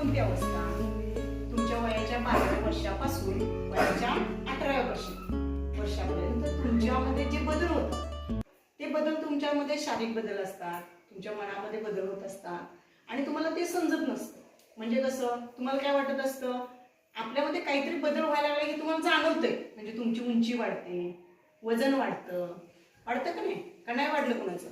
कोणती अवस्था? तुमच्या वयाच्या बारा वर्षापासून वयाच्या अठराव्या वर्षी वर्षापर्यंत. तुमच्यामध्ये जे बदल होत ते बदल तुमच्यामध्ये शारीरिक बदल असतात तुमच्या मनामध्ये बदल होत असतात आणि तुम्हाला ते समजत नसतं. म्हणजे कसं? तुम्हाला काय वाटत असतं? आपल्यामध्ये काहीतरी बदल व्हायला लागला की तुम्हाला जाणवतंय. म्हणजे तुमची उंची वाढते वजन वाढतं. वाढतं का नाही? का नाही वाढलं कुणाचं?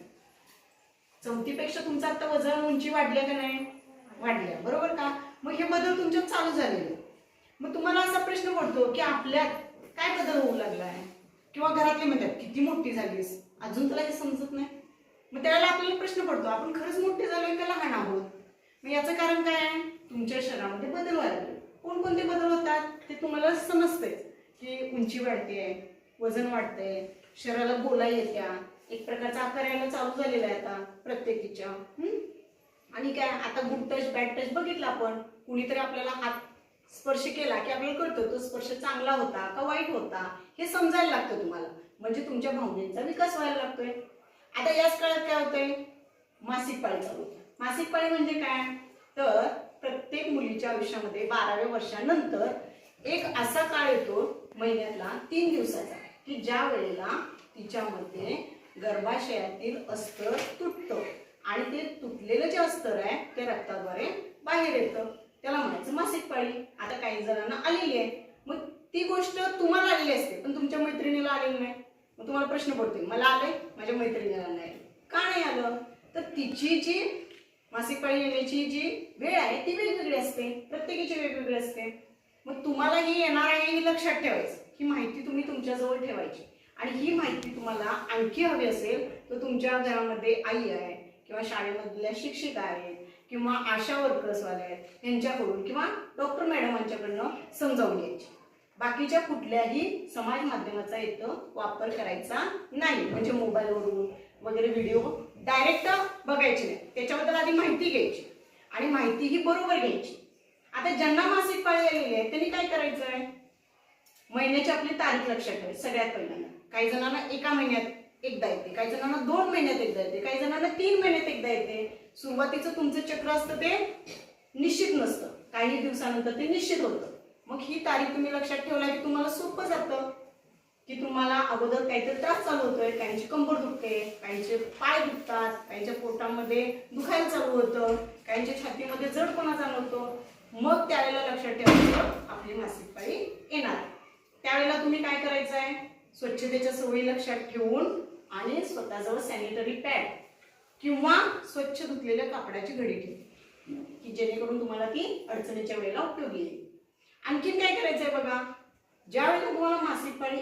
चौथीपेक्षा तुमचं आता वजन उंची वाढली का नाही? वाढल्या. बरोबर का? मग हे बदल तुमच्यात चालू झालेले. मग तुम्हाला असा प्रश्न पडतो की आपल्यात काय बदल होऊ लागलाय? किंवा घरातले म्हणतात किती मोठी झालीस? अजून तुला हे समजत नाही. मग त्यावेळेला आपल्याला प्रश्न पडतो आपण खरंच मोठे झालोय का लहान आहोत? मग याचं कारण काय आहे? तुमच्या शरीरामध्ये बदल व्हायला कोणकोणते बदल होतात? ते तुम्हाला समजते की उंची वाढते वजन वाढते शरीराला बोला येत्या एक प्रकारचा आकार यायला चालू झालेला आहे आता प्रत्येकीच्या. आणि काय आता गुड टच बॅड टच बघितला आपण. कुणीतरी आपल्याला हात स्पर्श केला की आपल्याला कळतं तो स्पर्श चांगला होता का वाईट होता हे समजायला लागतं तुम्हाला. म्हणजे तुमच्या भावनेचा विकास व्हायला लागतोय. आता याच काळात काय होतंय? मासिक पाळी चालू मासिक पाळी म्हणजे काय? तर प्रत्येक मुलीच्या आयुष्यामध्ये बाराव्या वर्षानंतर एक असा काळ येतो महिन्यातला तीन दिवसाचा की ज्या वेळेला तिच्यामध्ये गर्भाशयातील अस्तर तुटतं. आणि ते तुटलेलं जे अस्तर आहे ते रक्ताद्वारे बाहेर येतं. त्याला म्हणायचं मासिक पाळी. आता काही जणांना आलेली आहे. मग ती गोष्ट तुम्हाला आलेली असते पण तुमच्या मैत्रिणीला आलेली नाही. मग तुम्हाला प्रश्न पडतोय मला आलंय माझ्या मैत्रिणीला नाही. का नाही आलं? तर तिची जी मासिक पाळी येण्याची जी वेळ आहे ती वेगवेगळी असते. प्रत्येकाची वेगवेगळी असते. मग तुम्हाला ही येणार आहे हे लक्षात ठेवायचं. ही माहिती तुम्ही तुमच्याजवळ ठेवायची. आणि ही माहिती तुम्हाला आणखी हवी असेल तर तुमच्या घरामध्ये आई आहे किंवा शाळेमधल्या शिक्षिका आहेत किंवा आशा वर्कर्सवाले आहेत यांच्याकडून किंवा डॉक्टर मॅडमांच्याकडनं समजावून घ्यायची. बाकीच्या कुठल्याही समाज माध्यमाचा इथं वापर करायचा नाही. म्हणजे मोबाईलवरून वगैरे व्हिडिओ डायरेक्ट बघायचे नाही. त्याच्याबद्दल आधी माहिती घ्यायची आणि माहिती ही बरोबर घ्यायची. आता ज्यांना मासिक पाळी आलेली आहे त्यांनी काय करायचं आहे महिन्याची आपली तारीख लक्षात ठेवायची सगळ्यात पहिल्यांदा. काही जणांना एका महिन्यात एकदा येते. काही जणांना दोन महिन्यात एकदा येते. काही जणांना तीन महिन्यात एकदा येते. सुरुवातीचं तुमचं चक्र असतं ते निश्चित नसतं. काही दिवसानंतर ते निश्चित होतं. मग ही तारीख तुम्ही लक्षात ठेवला की तुम्हाला सोपं जातं. की तुम्हाला अगोदर काहीतरी त्रास चालू होतोय. काहींची कंबर दुखते काहींचे पाय दुखतात काहींच्या पोटामध्ये दुखायला चालू होतं काहींच्या छातीमध्ये जडपणा जाणवतो मग त्यावेळेला लक्षात ठेवायचं आपली मासिक पाळी येणार. त्यावेळेला तुम्ही काय करायचं आहे स्वच्छतेच्या सवयी लक्षात ठेवून आणि स्वतःजवळ सॅनिटरी पॅड किंवा स्वच्छ धुतलेल्या कापडाची घडी ठेव की जेणेकरून तुम्हाला ती अडचणीच्या वेळेला उपयोगी येईल. आणखीन काय करायचं आहे बघा? ज्या वेळेला तुम्हाला मासिक पाळी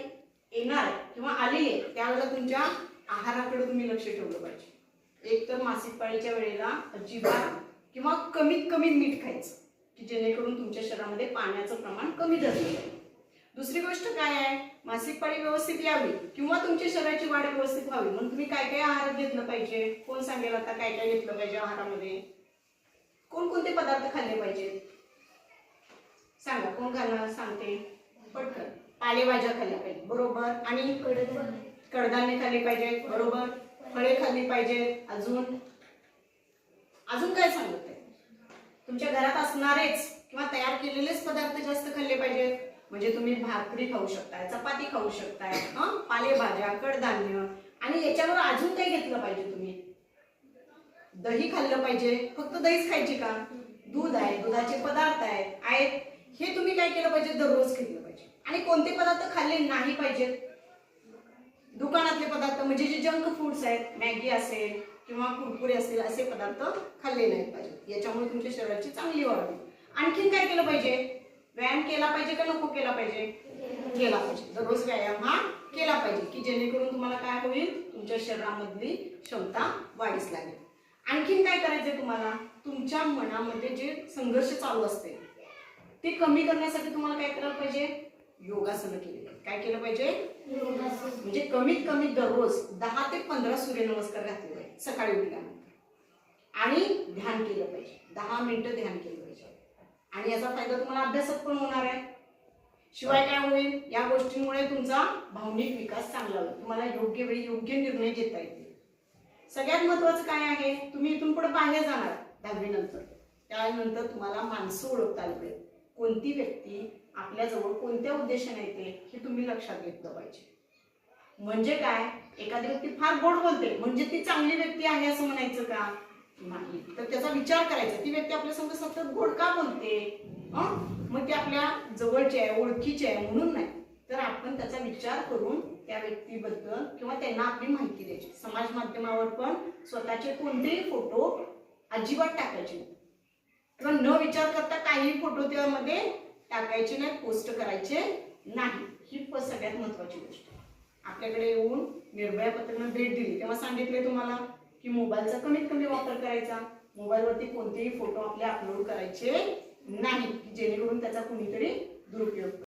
येणार किंवा आलेली आहे त्यावेळेला तुमच्या आहाराकडे तुम्ही लक्ष ठेवलं पाहिजे. एक तर मासिक पाळीच्या वेळेला अजिबात किंवा कमीत कमी मीठ खायचं की जेणेकरून तुमच्या शरीरामध्ये पाण्याचं प्रमाण कमी धरलं जाईल दुसरी गोष्ट काय आहे? मासिक पाळी व्यवस्थित यावी किंवा तुमच्या शरीराची वाढ व्यवस्थित व्हावी? म्हणून तुम्ही काय काय आहार घेतलं पाहिजे? कोण सांगेल आता काय काय घेतलं पाहिजे आहारामध्ये? कोणकोणते पदार्थ खाल्ले पाहिजेत? सांगा कोण खाणार सांगते. पटकन. पालेभाज्या खाल्ल्या पाहिजे बरोबर. आणि कडधान्य खाल्ले पाहिजेत. बरोबर. फळे खाल्ली पाहिजेत. अजून? अजून काय सांगत आहे तुमच्या घरात असणारेच किंवा तयार केलेलेच पदार्थ जास्त खाल्ले पाहिजेत. म्हणजे तुम्ही भाकरी खाऊ शकताय चपाती खाऊ शकताय पालेभाज्या कडधान्य आणि याच्यावर अजून काय घेतलं पाहिजे तुम्ही? दही खाल्लं पाहिजे. फक्त दहीच खायची का? दूध आहे दुधाचे पदार्थ आहेत आहेत. हे तुम्ही काय केलं पाहिजे? दररोज घेतलं पाहिजे. आणि कोणते पदार्थ खाल्ले नाही पाहिजेत दुकानातले पदार्थ म्हणजे जे जंक फूड्स आहेत मॅगी असेल किंवा कुरकुरे असतील असे पदार्थ खाल्ले नाहीत पाहिजे याच्यामुळे तुमच्या शरीराची चांगली वाढ आणखीन काय केलं पाहिजे? व्यायाम केला पाहिजे का नको केला पाहिजे? केला पाहिजे. दररोज व्यायाम हा केला पाहिजे की जेणेकरून तुम्हाला काय होईल? तुमच्या शरीरामधली क्षमता वाढीस लागेल. आणखीन काय करायचंय तुम्हाला? तुमच्या मनामध्ये जे संघर्ष चालू असते ते कमी करण्यासाठी तुम्हाला काय करायला पाहिजे? योगासनं केली. काय केलं पाहिजे? म्हणजे कमीत कमी दररोज दहा ते पंधरा सूर्यनमस्कार घातले पाहिजे सकाळी उठल्यानंतर. आणि ध्यान केलं पाहिजे. दहा मिनिटं ध्यान केलं पाहिजे. आणि याचा फायदा तुम्हाला अभ्यासात पण होणार आहे. शिवाय काय होईल या गोष्टींमुळे तुमचा भावनिक विकास चांगला होईल. तुम्हाला योग्य वेळी योग्य निर्णय घेता येतील. सगळ्यात महत्वाचं काय आहे तुम्ही इथून पुढे बाहेर जाणार दहावी नंतर. त्यानंतर तुम्हाला माणसं ओळखता आली कोणती व्यक्ती आपल्याजवळ कोणत्या उद्देशाने येते हे तुम्ही लक्षात घेतलं पाहिजे. म्हणजे काय? एखादी व्यक्ती फार गोड बोलते. म्हणजे ती चांगली व्यक्ती आहे असं म्हणायचं का? नाही. तर त्याचा विचार करायचा. ती व्यक्ती आपल्यासमोर सतत गोड का बोलते? मग ती आपल्या जवळची आहे ओळखीची आहे म्हणून नाही. तर आपण त्याचा विचार करून त्या व्यक्तीबद्दल किंवा त्यांना आपली माहिती द्यायची. समाज माध्यमावर पण स्वतःचे कोणतेही फोटो अजिबात टाकायचे किंवा न विचार करता काही फोटो त्यामध्ये टाकायचे नाही पोस्ट करायचे नाही. ही सगळ्यात महत्वाची गोष्ट आहे. आपल्याकडे येऊन निर्भया पत्रकानं भेट दिली. तेव्हा सांगितले तुम्हाला की मोबाईलचा कमीत कमी वापर करायचा. मोबाईलवरती कोणतेही फोटो आपले अपलोड करायचे नाही जेणेकरून त्याचा कुणीतरी दुरुपयोग